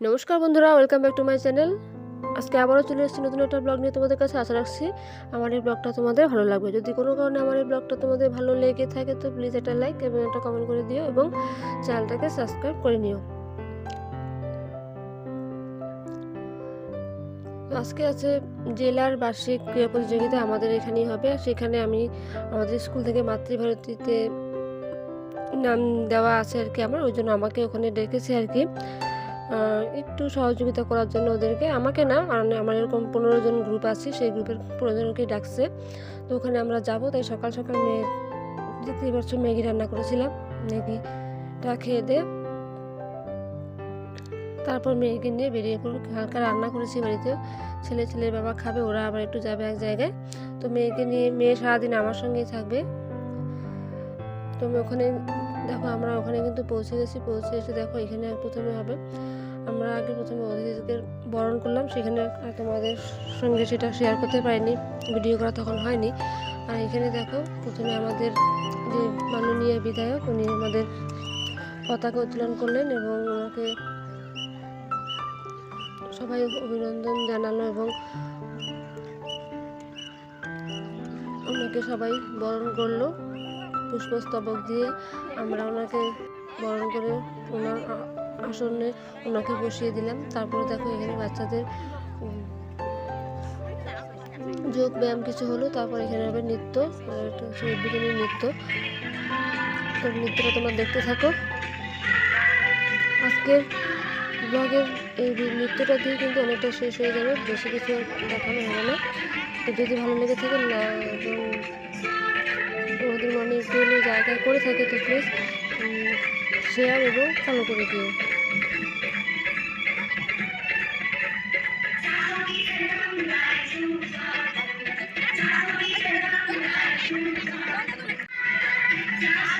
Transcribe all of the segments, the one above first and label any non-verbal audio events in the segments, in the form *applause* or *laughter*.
নমস্কার বন্ধুরা welcome back to my channel আজকে আবারও চলে এসেছি নতুন একটা ব্লগ নিয়ে তোমাদের কাছে আশা রাখছি আমার এই ব্লগটা তোমাদের ভালো লাগবে। যদি কোনো কারণে আমার এই ব্লগটা তোমাদের ভালো লেগে থাকে তো প্লিজ একটা লাইক এবং একটা কমেন্ট করে দিও এবং চ্যানেলটাকে সাবস্ক্রাইব করে নিও। আজকে আছে জেলার বার্ষিক ক্রীড়া প্রতিযোগিতা আমাদের এখানেই হবে। সেখানে আমি আমাদের স্কুল থেকে মাতৃভারতীতে নাম দেওয়া আছে আর কি আমার, ওই জন্য আমাকে ওখানে ডেকেছে আর কি। একটু সহযোগিতা করার জন্য ওদেরকে। আমাকে না মানে আমার এরকম পনেরো জন গ্রুপ আছে, সেই গ্রুপের পনেরো জনকে ডাকছে। তো ওখানে আমরা যাব, তাই সকাল সকাল মেয়ে, দেখতেই পাচ্ছ ম্যাগি রান্না করেছিলাম। ম্যাগিটা খেয়ে দে। তারপর মেয়েকে নিয়ে বেরিয়ে পড়ব হালকা রান্না করেছি বাড়িতে। ছেলে ছেলের বাবা খাবে, ওরা আবার একটু যাবে এক জায়গায়। তো মেয়েকে নিয়ে, মেয়ে সারাদিন আমার সঙ্গেই থাকবে। তো ওখানে দেখো আমরা ওখানে কিন্তু পৌঁছে গেছি, পৌঁছে এসে দেখো এখানে প্রথমে হবে। আমরা আগে প্রথমে অতিথিদের বরণ করলাম, সেখানে তোমাদের সঙ্গে সেটা শেয়ার করতে পারিনি ভিডিও করা তখন হয়নি। আর এখানে দেখো প্রথমে আমাদের যে মাননীয় বিধায়ক, উনি আমাদের পতাকা উত্তোলন করলেন এবং ওনাকে সবাই অভিনন্দন জানালো এবং ওনাকে সবাই বরণ করল। পুষ্পস্তবক দিয়ে আমরা ওনাকে বরণ করে ওনার আসনে ওনাকে বসিয়ে দিলাম। তারপরে দেখো এখানে বাচ্চাদের যোগ ব্যায়াম কিছু হলো, তারপর এখানে হবে নৃত্য এটা নৃত্য। তো নৃত্যটা তোমরা দেখতে থাকো। আজকের ব্লগের এই নৃত্যটা দিয়ে কিন্তু অনেকটা শেষ হয়ে যাবে, বেশি কিছু দেখানো হবে না। তো যদি ভালো লেগে থাকে না কোনো জায়গায় করে থাকে তো প্লিজ শেয়ার এবং ফলো করে দিও Yeah.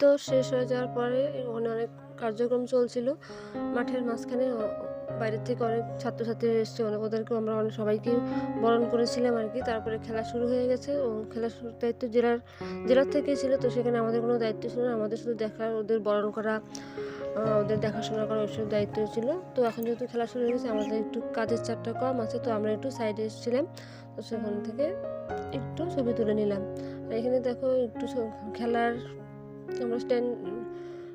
তো শেষ হয়ে যাওয়ার পরে ওখানে অনেক কার্যক্রম চলছিল। মাঠের মাঝখানে বাইরের থেকে অনেক ছাত্রছাত্রী এসছে। অনেক ওদেরকে আমরা অনেক, সবাইকে বরণ করেছিলাম আর কি। তারপরে খেলা শুরু হয়ে গেছে ও খেলা শুরুর দায়িত্ব জেলার জেলার থেকেই ছিল। তো সেখানে আমাদের কোনো দায়িত্ব ছিল না। আমাদের শুধু দেখা, ওদের বরণ করা ওদের দেখাশোনা করা, ওইসব দায়িত্ব ছিল। তো এখন যেহেতু খেলা শুরু হয়ে গেছে, আমাদের একটু কাজের চাপটা কম আছে। তো আমরা একটু সাইডে এসেছিলাম। তো সেখান থেকে একটু ছবি তুলে নিলাম। এখানে দেখো একটু খেলার আমরা স্ট্যান্ড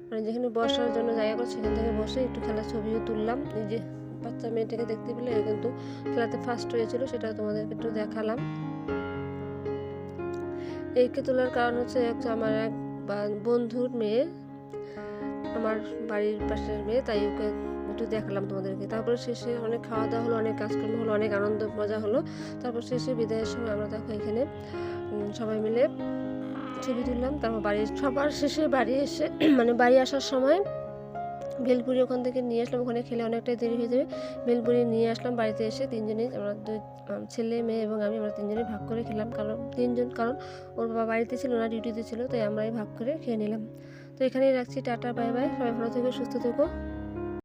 মানে যেখানে বসার জন্য জায়গা করে সেখান থেকে বসে একটু খেলার ছবিও তুললাম। এই যে বাচ্চা মেয়েটাকে দেখতে পেলে কিন্তু খেলাতে ফার্স্ট হয়েছিল, সেটা তোমাদেরকে একটু দেখালাম। এইকে তোলার কারণ হচ্ছে আমার এক বন্ধুর মেয়ে, আমার বাড়ির পাশের মেয়ে, তাই ওকে একটু দেখালাম তোমাদেরকে। তারপরে শেষে অনেক খাওয়া দাওয়া হলো, অনেক কাজকর্ম হলো, অনেক আনন্দ, মজা হলো। তারপর শেষে বিদায়ের সময় আমরা দেখো এখানে সবাই মিলে ছবি তুললাম। তারপর বাড়ি, সবার শেষে বাড়ি এসে *clears throat* মানে বাড়ি আসার সময় ভেলপুরি ওখান থেকে নিয়ে আসলাম। ওখানে খেলে অনেকটাই দেরি হয়ে যাবে। ভেলপুরি নিয়ে আসলাম বাড়িতে এসে তিনজনেই আমরা দুই ছেলে, মেয়ে এবং আমি, আমরা তিনজনেই ভাগ করে খেলাম। কারণ তিনজন, কারণ ওর বাবা বাড়িতে ছিল না ডিউটিতে ছিল, তাই আমরাই ভাগ করে খেয়ে নিলাম। তো এখানেই রাখছি, টাটা বাই বাই সবাই ভালো থেকো, সুস্থ থেকো।